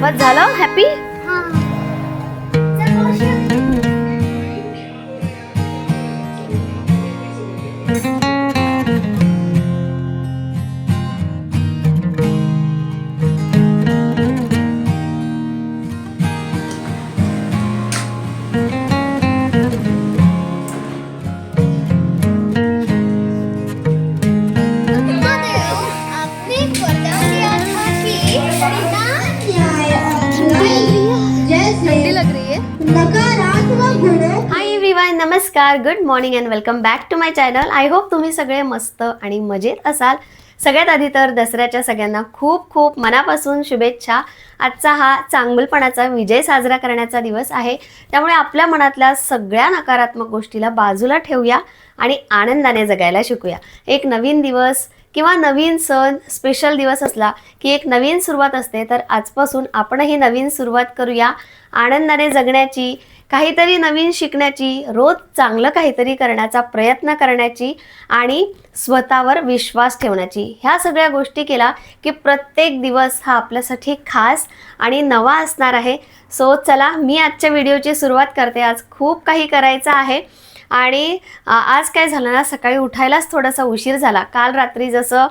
बस झालं. Happy hi everyone नमस्कार. Good morning and welcome back to my channel I hope तुम्ही सगळे मस्त आणि मजेत असाल. सगळ्यात आधी तर दसऱ्याच्या सगळ्यांना खूप खूप मनापासून शुभेच्छा. आजचा हा चांगुलपणाचा विजय साजरा करण्याचा दिवस आहे. त्यामुळे आपल्या मनातल्या सगळ्या नकारात्मक गोष्टीला बाजूला ठेवूया आणि आनंदाने जगायला शिकूया. एक नवीन दिवस किंवा नवीन सण स्पेशल दिवस असला की एक नवीन सुरुवात असते तर आजपासून आपणही नवीन सुरुवात करूया. आनंदाने जगण्याची काहीतरी नवीन शिकण्याची रोज चांगलं काहीतरी करण्याचा प्रयत्न करण्याची आणि स्वतःवर विश्वास ठेवण्याची. ह्या सगळ्या गोष्टी केला की प्रत्येक दिवस हा आपल्यासाठी खास आणि नवा असणार आहे. सो चला मी आजच्या व्हिडिओची सुरुवात करते. आज खूप काही करायचं आहे. आणि आज काय झालं ना सकाळी उठायलाच थोडासा उशीर झाला. काल रात्री जसं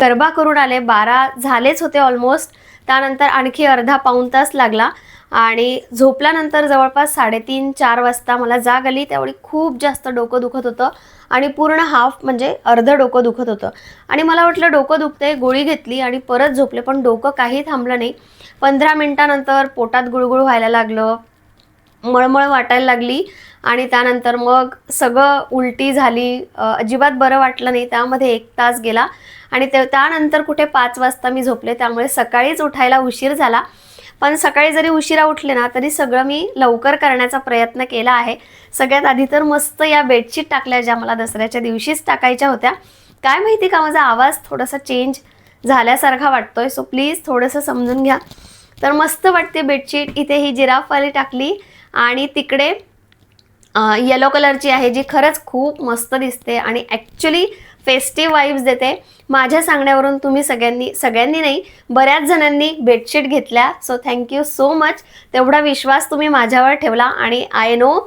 गरबा करून आले बारा झालेच होते ऑलमोस्ट त्यानंतर आणखी अर्धा पाऊण तास लागला. आणि झोपल्यानंतर जवळपास साडेतीन चार वाजता मला जाग आली. त्यावेळी खूप जास्त डोकं दुखत होतं आणि पूर्ण हाफ म्हणजे अर्धं डोकं दुखत होतं. आणि मला वाटलं डोकं दुखते गोळी घेतली आणि परत झोपले पण डोकं काही थांबलं नाही. पंधरा मिनटानंतर पोटात गुळगुळ व्हायला लागलं मळमळ वाटायला लागली आणि त्यानंतर मग सगळं उलटी झाली. अजिबात बरं वाटलं नाही त्यामध्ये एक तास गेला. आणि ते त्यानंतर कुठे पाच वाजता मी झोपले त्यामुळे सकाळीच उठायला उशीर झाला. पण सकाळी जरी उशिरा उठले ना तरी सगळं मी लवकर करण्याचा प्रयत्न केला आहे. सगळ्यात आधी तर मस्त या बेडशीट टाकल्या ज्या मला दसऱ्याच्या दिवशीच टाकायच्या होत्या. काय माहिती का माझा आवाज थोडासा चेंज झाल्यासारखा वाटतोय. सो प्लीज थोडंसं समजून घ्या. तर मस्त वाटते बेडशीट. इथे ही जिराफवाली टाकली आणि तिकडे येलो कलरची आहे जी खरंच खूप मस्त दिसते. आणि ॲक्च्युली फेस्टिव्ह वाईब्स देते. माझ्या सांगण्यावरून तुम्ही सगळ्यांनी सगळ्यांनी नाही बऱ्याच जणांनी बेडशीट घेतल्या. सो थँक्यू सो मच तेवढा विश्वास तुम्ही माझ्यावर ठेवला आणि आय नो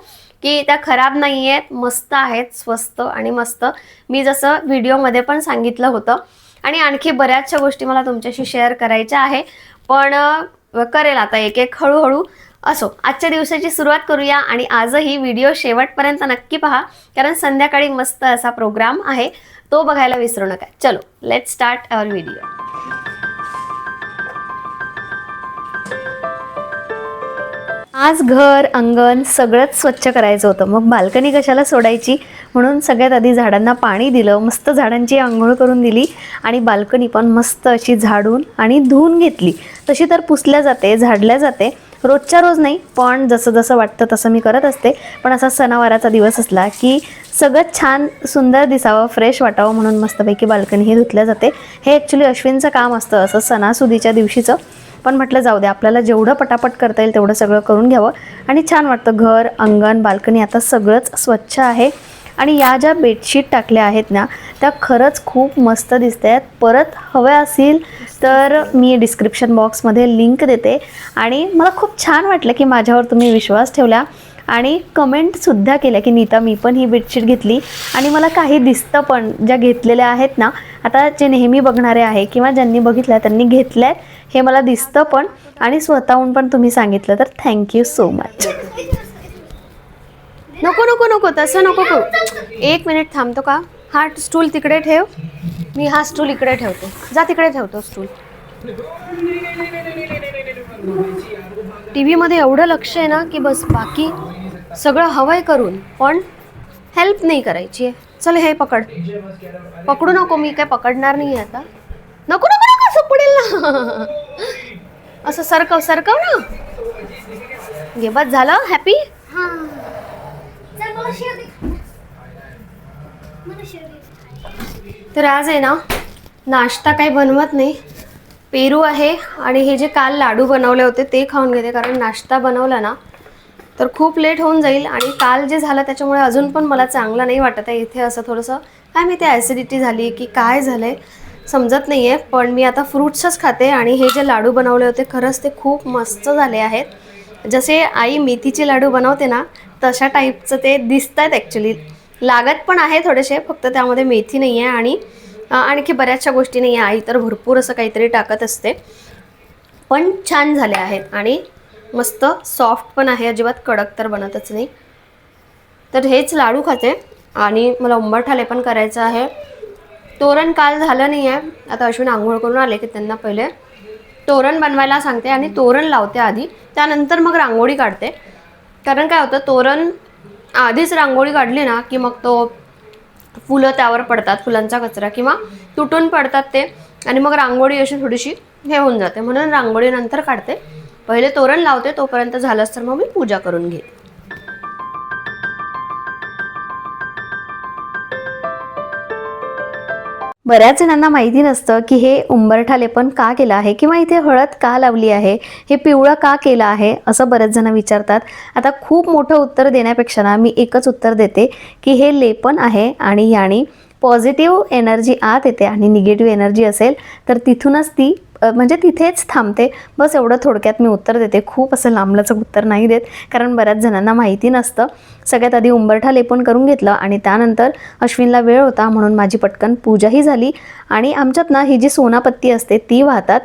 की त्या खराब नाही आहेत मस्त आहेत स्वस्त आणि मस्त. मी जसं व्हिडिओमध्ये पण सांगितलं होतं. आणि आणखी बऱ्याचशा गोष्टी मला तुमच्याशी शेअर करायच्या आहे. पण करेल आता एक एक हळूहळू. असो आजच्या दिवसाची सुरुवात करूया आणि आजही व्हिडिओ शेवटपर्यंत नक्की पहा कारण संध्याकाळी मस्त असा प्रोग्राम आहे तो बघायला विसरू नका. चलो लेट स्टार्ट अवर व्हिडिओ आज घर अंगण सगळंच स्वच्छ करायचं होतं. मग बाल्कनी कशाला सोडायची? म्हणून सगळ्यात आधी झाडांना पाणी दिलं मस्त झाडांची आंघोळ करून दिली आणि बाल्कनी पण मस्त अशी झाडून आणि धुवून घेतली. तशी तर पुसल्या जाते झाडल्या जाते रोजच्या रोज नाही पण जसं जसं वाटतं तसं मी करत असते. पण असा सणावाराचा दिवस असला की सगळं छान सुंदर दिसावं फ्रेश वाटावं म्हणून मस्तपैकी बाल्कनी हे धुतल्या जाते. हे ॲक्च्युली अश्विनचं काम असतं असं सणासुदीच्या दिवशीचं. पण म्हटलं जाऊ दे आपल्याला जेवढं पटापट करता येईल तेवढं सगळं करून घ्यावं. आणि छान वाटतं घर अंगण बाल्कनी आता सगळंच स्वच्छ आहे. आणि या ज्या बेडशीट टाकल्या आहेत ना त्या खरंच खूप मस्त दिसत आहेत परत हव्या असतील तर मी डिस्क्रिप्शन बॉक्समध्ये लिंक देते. आणि मला खूप छान वाटलं की माझ्यावर तुम्ही विश्वास ठेवला आणि कमेंटसुद्धा केल्या की नीता मी पण ही बेडशीट घेतली. आणि मला काही दिसतं पण ज्या घेतलेल्या आहेत ना आता जे नेहमी बघणारे आहे किंवा ज्यांनी बघितल्या त्यांनी घेतल्या आहेत हे मला दिसतं पण आणि स्वतःहून पण तुम्ही सांगितलं तर थँक्यू सो मच नको नको नको तसं नको करू. एक मिनिट थांबतो का? हा स्टूल तिकडे ठेव. मी हा स्टूल इकडे ठेवतो. जा तिकडे ठेवतो स्टूल टी व्हीमध्ये एवढं लक्ष आहे ना की बस बाकी सगळं हवंय करून पण हेल्प नाही करायची आहे. चल हे पकड. पकडू नको मी काय पकडणार नाही आता. नको नको नको असं पडेल ना असं सरकव सरकव ना. घे बस झालं? हॅपी तर आज आहे ना नाश्ता काही बनवत नाही. पेरू आहे आणि हे जे काल लाडू बनवले होते ते खाऊन घेते कारण नाश्ता बनवला ना तर खूप लेट होऊन जाईल आणि काल जे झालं त्याच्यामुळे अजून पण मला चांगलं नाही वाटत आहे. इथे असं थोडंसं काय माहिती ॲसिडिटी झाली की काय झालं आहे समजत नाही आहे पण मी आता फ्रूट्सच खाते आणि हे जे लाडू बनवले होते खरंच ते खूप मस्त झाले आहेत. जसे आई मेथीचे लाडू बनवते ना तशा टाईपचं ते दिसत आहेत ॲक्च्युली लागत पण आहे थोडेसे फक्त त्यामध्ये मेथी नाही आहे आणि आणखी बऱ्याचशा गोष्टी नाही आहे आई तर भरपूर असं काहीतरी टाकत असते. पण छान झाले आहेत आणि मस्त सॉफ्ट पण आहे. अजिबात कडक तर बनतच नाही. तर हेच लाडू खाते. आणि मला उंबरठाले पण करायचं आहे. तोरण काल झालं नाही आहे आता अश्विन आंघोळ करून आले की त्यांना पहिले. तोरण बनवायला सांगते आणि तोरण लावते आधी. त्यानंतर मग रांगोळी काढते. कारण काय होतं तोरण आधीच रांगोळी काढली ना की मग तो फुलं त्यावर पडतात फुलांचा कचरा किंवा तुटून पडतात ते आणि मग रांगोळी अशी थोडीशी हे होऊन जाते. म्हणून रांगोळी नंतर काढते. पहिले तोरण लावते तोपर्यंत झालंच तर मग मी पूजा करून घेते. बऱ्याच जणांना माहिती नसतं की हे उंबरठा लेपन का केलं आहे किंवा इथे हळद का लावली आहे हे पिवळं का केलं आहे असं बरेच जण विचारतात. आता खूप मोठं उत्तर देण्यापेक्षा ना मी एकच उत्तर देते की हे लेपन आहे आणि याने पॉझिटिव्ह एनर्जी आत येते आणि निगेटिव्ह एनर्जी असेल तर तिथूनच ती म्हणजे तिथेच थांबते. बस एवढं थोडक्यात मी उत्तर देते. खूप असं लांबलचं उत्तर नाही देत कारण बऱ्याच जणांना माहिती नसतं. सगळ्यात आधी उंबरठा लेपन करून घेतलं आणि त्यानंतर अश्विनला वेळ होता म्हणून माझी पटकन पूजाही झाली. आणि आमच्यात ना ही जी सोनापत्ती असते ती वाहतात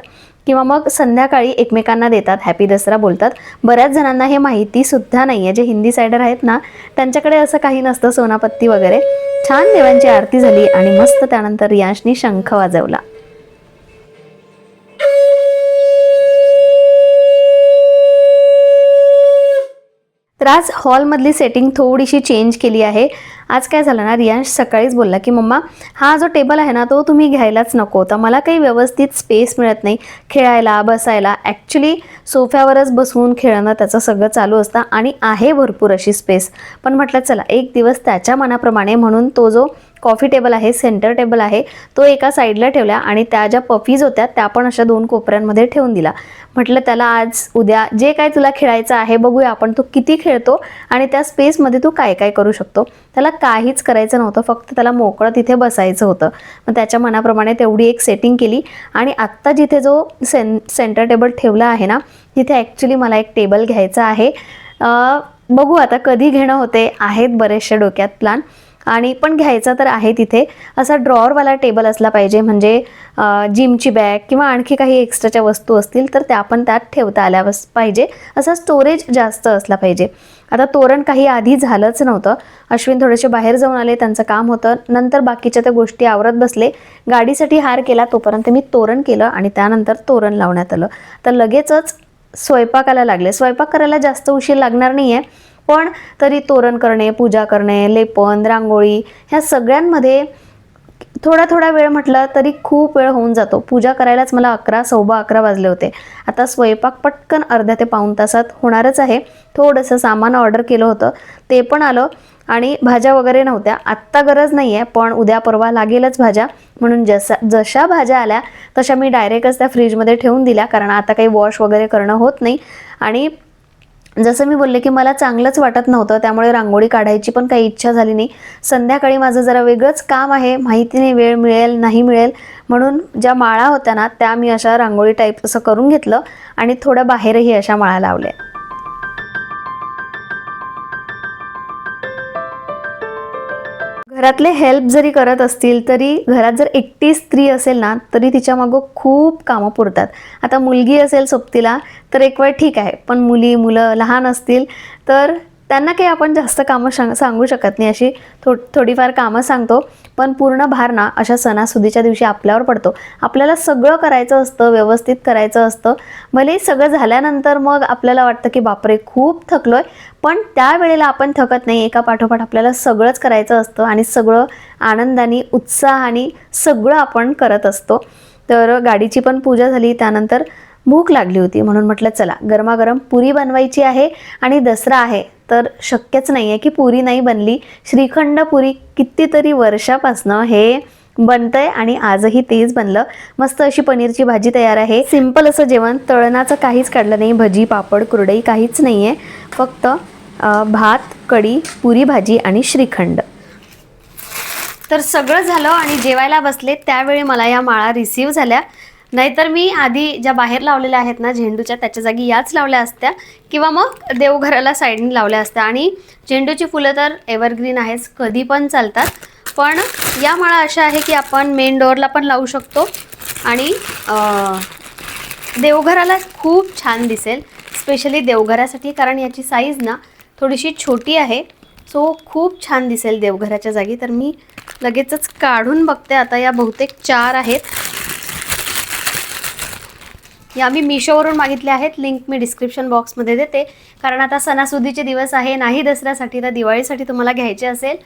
किंवा मग संध्याकाळी एकमेकांना देतात. हॅपी दसरा बोलतात. बऱ्याच जणांना हे माहिती सुद्धा नाही आहे जे हिंदी सायडर आहेत ना त्यांच्याकडे असं काही नसतं सोनापत्ती वगैरे. छान देवांची आरती झाली आणि मस्त त्यानंतर रियांशनी शंख वाजवला. तर आज हॉलमधली सेटिंग थोडीशी चेंज केली आहे. आज काय झालं ना रियांश सकाळीच बोलला की मम्मा हा जो टेबल आहे ना तो तुम्ही घ्यायलाच नको. होता मला काही व्यवस्थित स्पेस मिळत नाही. खेळायला बसायला. ॲक्च्युली सोफ्यावरच बसवून खेळणं त्याचं सगळं चालू असतं आणि आहे भरपूर अशी स्पेस पण म्हटलं चला एक दिवस त्याच्या मनाप्रमाणे म्हणून तो जो कॉफी टेबल आहे सेंटर टेबल आहे तो एका साईडला ठेवला आणि त्या ज्या पफीज होत्या त्या पण अशा दोन कोपऱ्यांमध्ये ठेवून दिला. म्हटलं त्याला आज उद्या जे काय तुला खेळायचं आहे बघूया आपण तो किती खेळतो आणि त्या स्पेसमध्ये तू काय काय करू शकतो. त्याला काहीच करायचं नव्हतं फक्त त्याला मोकळं तिथे बसायचं होतं. मग त्याच्या मनाप्रमाणे तेवढी एक सेटिंग केली आणि आत्ता जिथे जो सें सेंटर टेबल ठेवला आहे ना तिथे ॲक्च्युली मला एक टेबल घ्यायचा आहे. बघू आता कधी घेणं होते आहेत बरेचसे डोक्यात प्लान आणि पण घ्यायचा तर आहे तिथे. असा ड्रॉवरवाला टेबल असला पाहिजे म्हणजे जिमची बॅग किंवा आणखी काही एक्स्ट्राच्या वस्तू असतील तर त्या पण त्यात ठेवता आल्या पाहिजे. असा स्टोरेज जास्त असला पाहिजे. आता तोरण काही आधी झालंच नव्हतं. अश्विन थोडेसे बाहेर जाऊन आले त्यांचं काम होतं. नंतर बाकीच्या त्या गोष्टी आवरत बसले. गाडीसाठी हार केला तोपर्यंत मी तोरण केलं आणि त्यानंतर तोरण लावण्यात आलं. तर लगेचच स्वयंपाकाला लागले. स्वयंपाक करायला जास्त उशीर लागणार नाही आहे पण तरी तोरण करणे पूजा करणे लेपन रांगोळी ह्या सगळ्यांमध्ये थोडा थोडा वेळ म्हटलं तरी खूप वेळ होऊन जातो. पूजा करायलाच मला अकरा सव्वा अकरा वाजले होते. आता स्वयंपाक पटकन अर्ध्या ते पाऊण तासात होणारच आहे. थोडंसं सामान ऑर्डर केलं होतं. ते पण आलं आणि भाज्या वगैरे नव्हत्या. आत्ता गरज नाही आहे पण उद्या परवा लागेलच भाज्या. म्हणून जसा जशा भाज्या आल्या तशा मी डायरेक्टच त्या फ्रीजमध्ये ठेवून दिल्या. कारण आता काही वॉश वगैरे करणं होत नाही. आणि जसं मी बोलले की मला चांगलंच वाटत नव्हतं त्यामुळे रांगोळी काढायची पण काही इच्छा झाली नाही. संध्याकाळी माझं जरा वेगळंच काम आहे माहिती नाही वेळ मिळेल नाही मिळेल. म्हणून ज्या माळा होत्या ना त्या मी अशा रांगोळी टाईप असं करून घेतलं आणि थोड्या बाहेरही अशा माळा लावल्या. घरातले हेल्प जरी करत असतील तरी घरात जर एकटी स्त्री असेल ना तरी तिच्या मागं खूप कामं पुरतात. आता मुलगी असेल सोबतीला तर एक वेळ ठीक आहे. पण मुली मुलं लहान असतील तर त्यांना काही आपण जास्त कामं सांग सांगू शकत नाही अशी थो थोडीफार कामं सांगतो. पण पूर्ण भार ना अशा सणासुदीच्या दिवशी आपल्यावर पडतो. आपल्याला सगळं करायचं असतं व्यवस्थित करायचं असतं. भले सगळं झाल्यानंतर मग आपल्याला वाटतं की बापरे खूप थकलोय. पण त्यावेळेला आपण थकत नाही. एका पाठोपाठ आपल्याला सगळंच करायचं असतं आणि सगळं आनंदाने उत्साहाने सगळं आपण करत असतो. तर गाडीची पण पूजा झाली. त्यानंतर भूक लागली होती म्हणून म्हटलं चला गरमागरम पुरी बनवायची आहे आणि दसरा आहे तर शक्यच नाही आहे की पुरी नाही बनली. श्रीखंड पुरी कितीतरी वर्षापासनं हे बनतंय आणि आजही तेच बनलं. मस्त अशी पनीरची भाजी तयार आहे. सिंपल असं जेवण तळणाचं काहीच काढलं नाही भजी पापड कुरडई काहीच नाही आहे फक्त भात कढी पुरी भाजी आणि श्रीखंड. तर सगळं झालं आणि जेवायला बसले त्यावेळी मला या माळा रिसीव झाल्या. नाहीतर मी आधी ज्या बाहेर लावलेल्या आहेत ना झेंडूच्या त्याच्या जागी याच लावल्या असत्या. किंवा मग देवघराला साईडने लावल्या असत्या. आणि झेंडूची फुलं तर एव्हरग्रीन आहेच कधी पण चालतात. पण या माळा अशा आहे की आपण मेन डोअरला पण लावू शकतो. आणि देवघराला खूप छान दिसेल. स्पेशली देवघरासाठी कारण याची साईज ना थोडीशी छोटी आहे. सो खूप छान दिसेल देवघराच्या जागी. तर मी लगेचच काढून बघते. आता या बहुतेक चार आहेत. या मी मिशोवरून मागितल्या आहेत. लिंक मी डिस्क्रिप्शन बॉक्समध्ये देते. कारण आता सणासुदीचे दिवस आहे नाही दसऱ्यासाठी तर दिवाळीसाठी तुम्हाला घ्यायचे असेल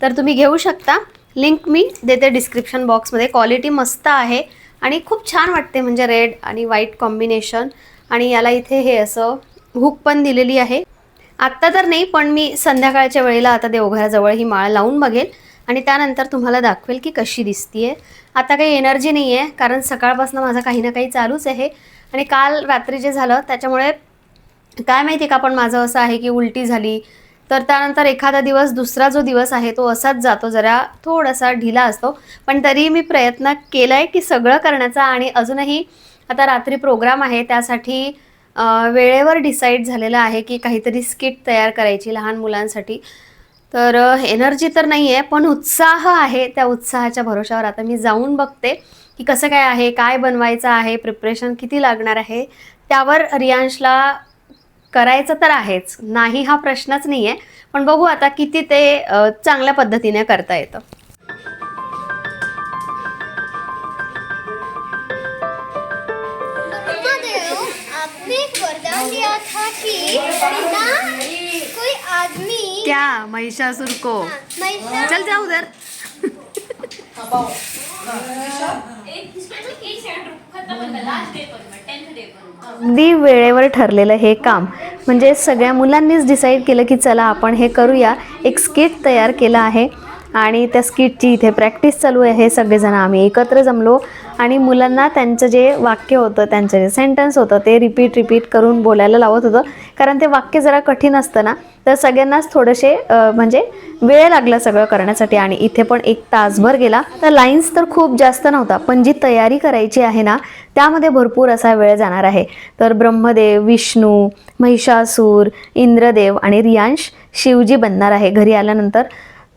तर तुम्ही घेऊ शकता. लिंक मी देते डिस्क्रिप्शन बॉक्समध्ये क्वालिटी मस्त आहे आणि खूप छान वाटते म्हणजे रेड आणि व्हाईट कॉम्बिनेशन आणि याला इथे हे असं हुक पण दिलेली आहे. आत्ता तर नाही पण मी संध्याकाळच्या वेळेला आता देवघराजवळ ही माळ लावून बघेल. आणि त्यानंतर तुम्हाला दाखवेल की कशी दिसतीये. आता काही एनर्जी नाही आहे कारण सकाळपासून माझं काही ना काही चालूच आहे. आणि काल रात्री जे झालं त्याच्यामुळे काय माहिती का पण माझं असं आहे की उलटी झाली. तर त्यानंतर एखादा दिवस दुसरा जो दिवस आहे तो असाच जातो. जरा थोडासा ढिला असतो. पण तरीही मी प्रयत्न केला आहे की सगळं करण्याचा आणि अजूनही आता रात्री प्रोग्राम आहे त्यासाठी वेळेवर डिसाईड झालेलं आहे की काहीतरी स्किट तयार करायची लहान मुलांसाठी. तर एनर्जी तर नाही आहे पण उत्साह आहे त्या उत्साहाच्या भरोशावर आता मी जाऊन बघते की कसं काय आहे काय बनवायचं आहे प्रिपरेशन किती लागणार आहे त्यावर रियांशला करायचं तर आहेच. नाही हा प्रश्नच नाही आहे पण बघू आता किती ते चांगल्या पद्धतीने करता येतं. दिया था कि कोई आदमी क्या? महिषासुर को। चल जाऊ दर अगदी वेळेवर ठरलेलं हे काम. म्हणजे सगळ्या मुलांनीच डिसाईड केलं की चला आपण हे करूया. एक स्किट तयार केला आहे. आणि त्या स्किटची इथे प्रॅक्टिस चालू आहे. सगळेजण आम्ही एकत्र जमलो. आणि मुलांना त्यांचं जे वाक्य होतं त्यांचं जे सेंटेन्स होतं ते रिपीट रिपीट करून बोलायला लावत होतं. कारण ते वाक्य जरा कठीण असतं ना तर सगळ्यांनाच थोडेसे म्हणजे वेळ लागला सगळं करण्यासाठी. आणि इथे पण एक तासभर गेला. तर लाईन्स तर खूप जास्त नव्हता पण जी तयारी करायची आहे ना त्यामध्ये भरपूर असा वेळ जाणार आहे. तर ब्रह्मदेव विष्णू महिषासूर इंद्रदेव आणि रियांश शिवजी बनणार आहे घरी आल्यानंतर.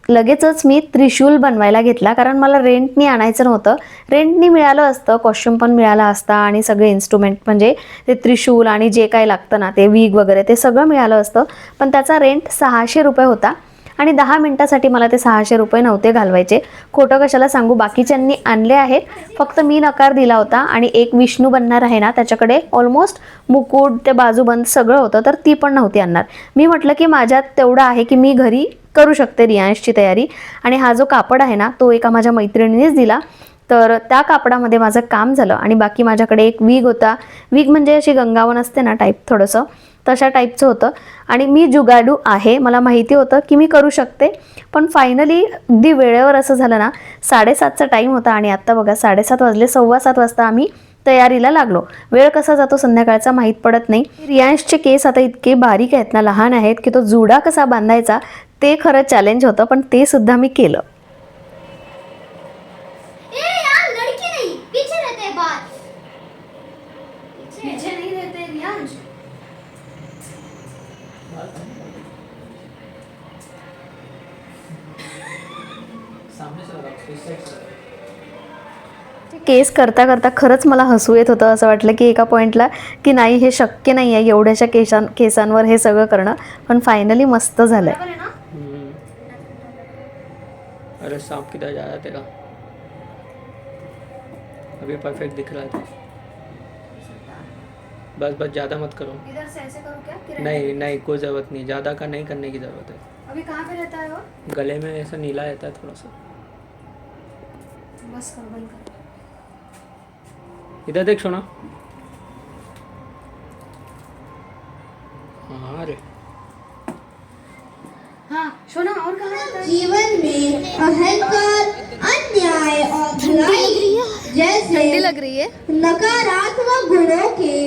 लगेचच मी त्रिशूल बनवायला घेतला कारण मला रेंटनी आणायचं नव्हतं. रेंटनी मिळालं असतं कॉस्ट्युम पण मिळाला असता आणि सगळे इन्स्ट्रुमेंट म्हणजे ते त्रिशूल आणि जे काय लागतं ना ते वीग वगैरे ते सगळं मिळालं असतं. पण त्याचा रेंट सहाशे रुपये होता. आणि दहा मिनटासाठी मला ते सहाशे रुपये नव्हते घालवायचे. खोटं कशाला सांगू? बाकीच्यांनी आणले आहेत. फक्त मी नकार दिला होता आणि एक विष्णू बनणार आहे ना त्याच्याकडे ऑलमोस्ट मुकुट ते बाजूबंद सगळं होतं तर ती पण नव्हती आणणार. मी म्हटलं की माझ्यात तेवढं आहे की मी घरी करू शकते रियांशची तयारी. आणि हा जो कापड आहे ना तो एका माझ्या मैत्रिणीनेच दिला. तर त्या कापडामध्ये माझं काम झालं आणि बाकी माझ्याकडे एक वीग होता. वीग म्हणजे अशी गंगावन असते ना टाईप थोडंसं. तशा टाईपचं होतं. आणि मी जुगाडू आहे. मला माहिती होतं की मी करू शकते. पण फायनली अगदी वेळेवर असं झालं ना साडेसातचा टाईम होता आणि आत्ता बघा साडेसात वाजले सव्वा सात वाजता आम्ही तयारीला लागलो. वेळ कसा जातो संध्याकाळचा माहीत पडत नाही. रियांशचे केस आता इतके बारीक आहेत ना लहान आहेत की तो जुडा कसा बांधायचा ते खरं चॅलेंज होतं पण ते सुद्धा मी केलं ए यार लड़की नहीं पीछे रहते हैं बाल पीछे नहीं रहते रियांश सामने से लगा इस साइड से केस करता करता खरंच मला हसू येत होतं. असं वाटलं की एका पॉईंटला की नाही हे शक्य नाही आहे एवढ्याशा केसां केसांवर हे सगळं करणं. पण फायनली मस्त झालं हम्म। अरे सांप किधर जा रहा तेरा अभी परफेक्ट दिख रहा है। बस बस ज़्यादा मत करो. नहीं नहीं कोई ज़रूरत नहीं। ज़्यादा का नहीं करने की ज़रूरत है। अभी कहाँ पे रहता है वो? गले में ऐसा नीला रहता है थोड़ा सा। बस कर बंद कर। इधर देख सोना। हाँ अरे हाँ सोना और कहाँ है जीवन में अहंकार अन्याय और बुराई जैसे लग रही है। नकारात्मक गुणों के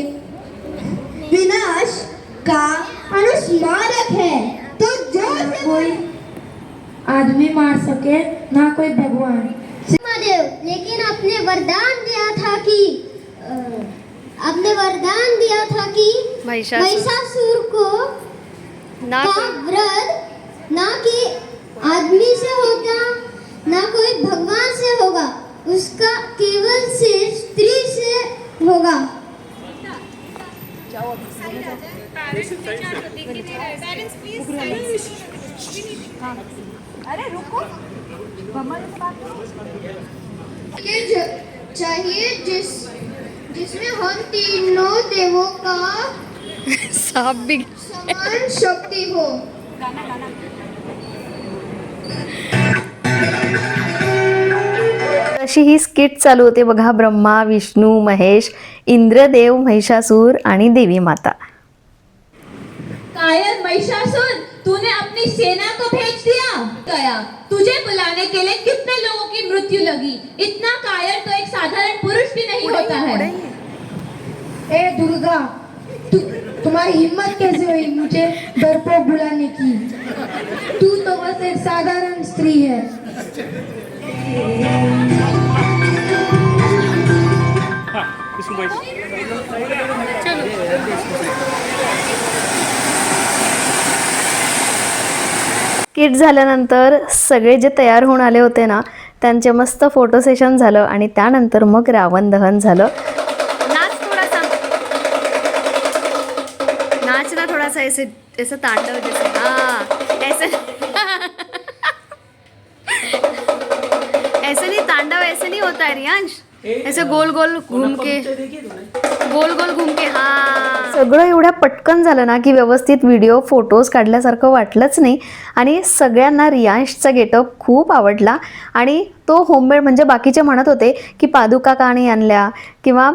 विनाश का अनुस्मारक है। तो जो कोई आदमी मार सके ना कोई भगवान। महादेव लेकिन आपने वरदान दिया था कि आपने वरदान दिया था कि महिषासुर को ना का वध ना कि आदमी से होगा ना कोई भगवान से होगा उसका केवल से स्त्री से होगा। ये ज- चाहिए जिस जिसमें हम तीनों देवों का साप भी समान शक्ति हो। अशी ही स्किट चालू होते बघा ब्रह्मा विष्णू महेश इंद्रदेव महिषासूर आणि देवी माता. कायर महिषासुर. तूने अपनी सेना को भेज दिया? गया। तुझे बुलाने के लिए कितने लोगों की मृत्यु लगी? इतना कायर तो एक साधारण पुरुष भी नहीं होता है। ए दुर्गा तु, तुम्हारी हिम्मत कैसे हुई मुझे डरपोक बुलाने की? तू तो बस एक साधारण स्त्री है। किट झाल्यानंतर सगळे जे तयार होऊन आले होते ना त्यांचे मस्त फोटो सेशन झालं आणि त्यानंतर मग रावण दहन झालं. नाच थोडासा. नाच ना थोडासा ऐसे ऐसे तांडव जैसे. हाँ ऐसे. ऐसे नहीं तांडव ऐसे नहीं होता है रियांश ऐसे गोल गोल घूम के गोल गोल घूम के हा. सगळं एवढ्या पटकन झालं ना की व्यवस्थित व्हिडिओ फोटोज काढल्यासारखं वाटलंच नाही. आणि सगळ्यांना रियांशचा गेटअप खूप आवडला. आणि तो होममेड म्हणजे बाकीचे म्हणत होते की पादुका का नाही आणल्या? किंवा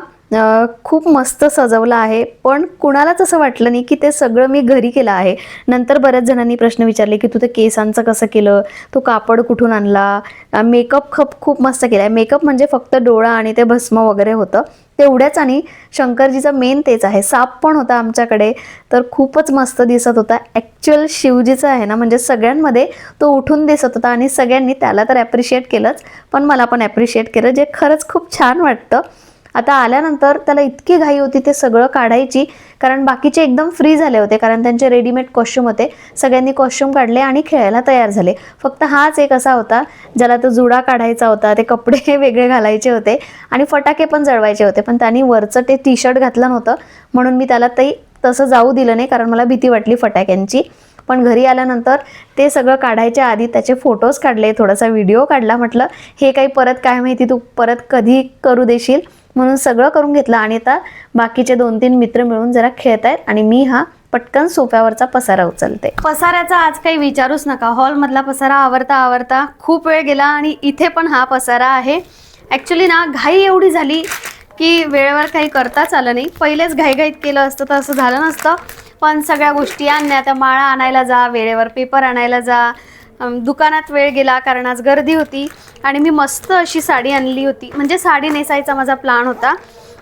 खूप मस्त सजवलं आहे. पण कुणालाच असं वाटलं नाही की ते सगळं मी घरी केलं आहे. नंतर बऱ्याच जणांनी प्रश्न विचारले की तू ते केसांचं कसं केलं? तू कापड कुठून आणला? मेकअप खप खूप मस्त केला आहे मेकअप म्हणजे फक्त डोळा आणि ते भस्म वगैरे होतं. तेवढ्याच आणि शंकरजीचं मेन तेच आहे. साप पण होता आमच्याकडे. तर खूपच मस्त दिसत होता. ॲक्च्युअल शिवजीचं आहे ना म्हणजे सगळ्यांमध्ये तो उठून दिसत होता आणि सगळ्यांनी त्याला तर ॲप्रिशिएट केलंच. पण मला पण ॲप्रिशिएट केलं जे खरंच खूप छान वाटतं. आता आल्यानंतर त्याला इतकी घाई होती ते सगळं काढायची कारण बाकीचे एकदम फ्री झाले होते कारण त्यांचे रेडीमेड कॉस्ट्युम होते. सगळ्यांनी कॉस्ट्युम काढले आणि खेळायला तयार झाले. फक्त हाच एक असा होता ज्याला तो जुडा काढायचा होता ते कपडे वेगळे घालायचे होते आणि फटाके पण जळवायचे होते पण त्यांनी वरचं ते टी शर्ट घातलं नव्हतं. म्हणून मी त्याला ते तसं जाऊ दिलं नाही कारण मला भीती वाटली फटाक्यांची. पण घरी आल्यानंतर ते सगळं काढायच्या आधी त्याचे फोटोज काढले थोडासा व्हिडिओ काढला म्हटलं हे काही परत काय माहिती तू परत कधी करू देशील? म्हणून सगळं करून घेतलं आणि आता बाकीचे दोन तीन मित्र मिळून जरा खेळत आहेत आणि मी हा पटकन सोफ्यावरचा पसारा उचलते. पसाऱ्याचा आज काही विचारूच नका. हॉलमधला पसारा आवरता आवरता खूप वेळ गेला आणि इथे पण हा पसारा आहे. ॲक्च्युली ना घाई एवढी झाली की वेळेवर काही करताच आलं नाही. पहिलेच घाईघाईत केलं असतं तर असं झालं नसतं. पण सगळ्या गोष्टी आणण्या त्या माळा आणायला जा वेळेवर पेपर आणायला जा दुकानात वेळ गेला कारण आज गर्दी होती आणि मी मस्त अशी साडी आणली होती. म्हणजे साडी नेसायचा माझा प्लान होता.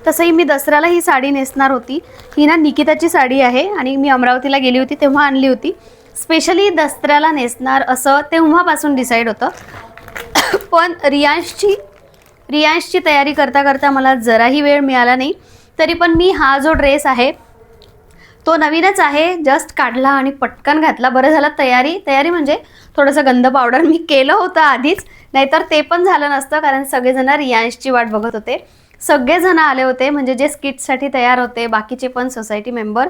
तसंही मी दसऱ्याला ही साडी नेसणार होती. ही ना निकिताची साडी आहे आणि मी अमरावतीला गेली होती तेव्हा आणली होती. स्पेशली दसऱ्याला नेसणार असं तेव्हापासून डिसाईड होतं. पण रियांशची रियांशची तयारी करता करता मला जराही वेळ मिळाला नाही. तरी पण मी हा जो ड्रेस आहे तो नवीनच आहे. जस्ट काढला आणि पटकन घातला. बरं झालं तयारी. तयारी म्हणजे थोडंसं गंध पावडर मी केलं होतं आधीच. नाहीतर ते पण झालं नसतं कारण सगळेजण रियांशची वाट बघत होते. सगळेजण आले होते म्हणजे जे स्किटसाठी तयार होते. बाकीचे पण सोसायटी मेंबर.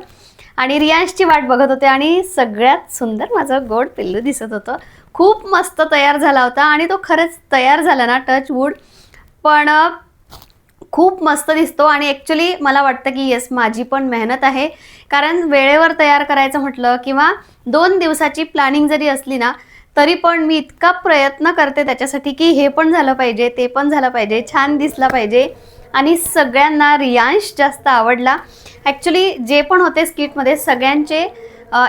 आणि रियांशची वाट बघत होते आणि सगळ्यात सुंदर माझं गोड पिल्लू दिसत होतं. खूप मस्त तयार झाला होता आणि तो खरंच तयार झाला ना टच वूड पण खूप मस्त दिसतो आणि ॲक्च्युली मला वाटतं की येस माझी पण मेहनत आहे. कारण वेळेवर तयार करायचं म्हटलं किंवा दोन दिवसाची प्लॅनिंग जरी असली ना तरी पण मी इतका प्रयत्न करते त्याच्यासाठी की हे पण झालं पाहिजे ते पण झालं पाहिजे छान दिसला पाहिजे. आणि सगळ्यांना रियांश जास्त आवडला. ॲक्च्युली जे पण होते स्किटमध्ये सगळ्यांचे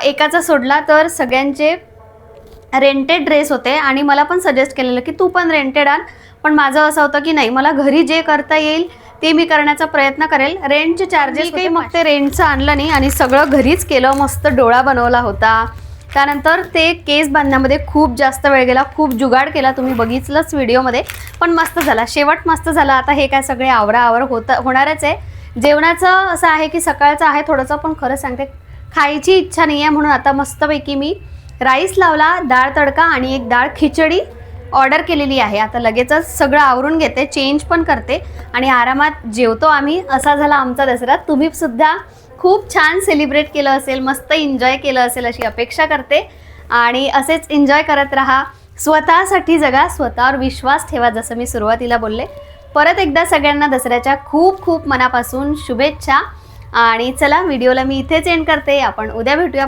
एकाचा सोडला तर सगळ्यांचे रेंटेड ड्रेस होते आणि मला पण सजेस्ट केलेलं की तू पण रेंटेड आण. पण माझं असं होतं की नाही मला घरी जे करता येईल ते मी करण्याचा प्रयत्न करेल. रेंटचे चार्जेस काही मग ते रेंटचं आणलं नाही आणि सगळं घरीच केलं मस्त डोळा बनवला होता. त्यानंतर ते केस बांधण्यामध्ये खूप जास्त वेळ गेला खूप जुगाड केला तुम्ही बघितलंच व्हिडिओमध्ये. पण मस्त झाला शेवट मस्त झाला. आता हे काय सगळे आवरा आवर होत होणारच आहे. जेवणाचं असं आहे की सकाळचं आहे थोडंसं पण खरं सांगते खायची इच्छा नाही आहे म्हणून आता मस्तपैकी मी राईस लावला डाळ तडका आणि एक डाळ खिचडी ऑर्डर केलेली आहे. आता लगेचच सगळं आवरून घेते चेंज पण करते आणि आरामात जेवतो आम्ही. असा झाला आमचा दसरा. तुम्ही सुद्धा खूप छान सेलिब्रेट केलं असेल मस्त एन्जॉय केलं असेल अशी अपेक्षा करते. आणि असेच एन्जॉय करत राहा. स्वतःसाठी जगा स्वतःवर विश्वास ठेवा जसं मी सुरुवातीला बोलले. परत एकदा सगळ्यांना दसऱ्याच्या खूप खूप मनापासून शुभेच्छा. आणि चला व्हिडिओला मी इथेच एंड करते. आपण उद्या भेटूया.